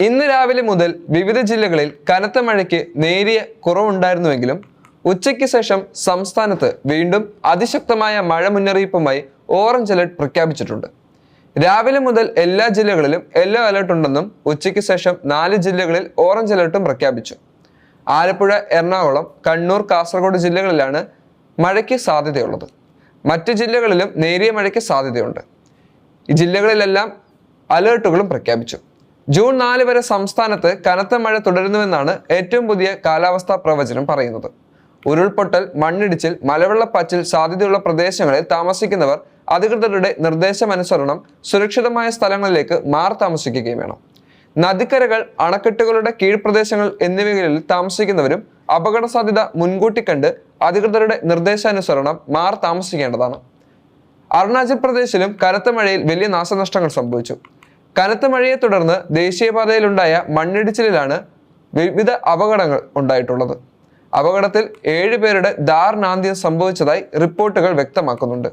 ഇന്ന് രാവിലെ മുതൽ വിവിധ ജില്ലകളിൽ കനത്ത മഴയ്ക്ക് നേരിയ കുറവുണ്ടായിരുന്നുവെങ്കിലും ഉച്ചയ്ക്ക് ശേഷം സംസ്ഥാനത്ത് വീണ്ടും അതിശക്തമായ മഴ മുന്നറിയിപ്പുമായി ഓറഞ്ച് അലർട്ട് പ്രഖ്യാപിച്ചിട്ടുണ്ട്. രാവിലെ മുതൽ എല്ലാ ജില്ലകളിലും യെല്ലോ അലർട്ട് ഉണ്ടെന്നും ഉച്ചയ്ക്ക് ശേഷം നാല് ജില്ലകളിൽ ഓറഞ്ച് അലർട്ടും പ്രഖ്യാപിച്ചു. ആലപ്പുഴ എറണാകുളം കണ്ണൂർ കാസർഗോഡ് ജില്ലകളിലാണ് മഴയ്ക്ക് സാധ്യതയുള്ളത്. മറ്റ് ജില്ലകളിലും നേരിയ മഴയ്ക്ക് സാധ്യതയുണ്ട്. ഈ ജില്ലകളിലെല്ലാം അലേർട്ടുകളും പ്രഖ്യാപിച്ചു. ജൂൺ നാല് വരെ സംസ്ഥാനത്ത് കനത്ത മഴ തുടരുന്നുവെന്നാണ് ഏറ്റവും പുതിയ കാലാവസ്ഥാ പ്രവചനം പറയുന്നത്. ഉരുൾപൊട്ടൽ മണ്ണിടിച്ചിൽ മലവെള്ളപ്പാച്ചിൽ സാധ്യതയുള്ള പ്രദേശങ്ങളിൽ താമസിക്കുന്നവർ അധികൃതരുടെ നിർദ്ദേശമനുസരണം സുരക്ഷിതമായ സ്ഥലങ്ങളിലേക്ക് മാറി താമസിക്കുകയും വേണം. നദിക്കരകൾ അണക്കെട്ടുകളുടെ കീഴ്പ്രദേശങ്ങൾ എന്നിവയിൽ താമസിക്കുന്നവരും അപകട സാധ്യത മുൻകൂട്ടി കണ്ട് അധികൃതരുടെ നിർദ്ദേശാനുസരണം മാറി താമസിക്കേണ്ടതാണ്. അരുണാചൽ പ്രദേശിലും കനത്ത മഴയിൽ വലിയ നാശനഷ്ടങ്ങൾ സംഭവിച്ചു. കനത്ത മഴയെ തുടർന്ന് ദേശീയപാതയിലുണ്ടായ മണ്ണിടിച്ചിലിലാണ് വിവിധ അപകടങ്ങൾ ഉണ്ടായിട്ടുള്ളത്. അപകടത്തിൽ ഏഴ് പേരുടെ ദാരുണാന്ത്യം സംഭവിച്ചതായി റിപ്പോർട്ടുകൾ വ്യക്തമാക്കുന്നുണ്ട്.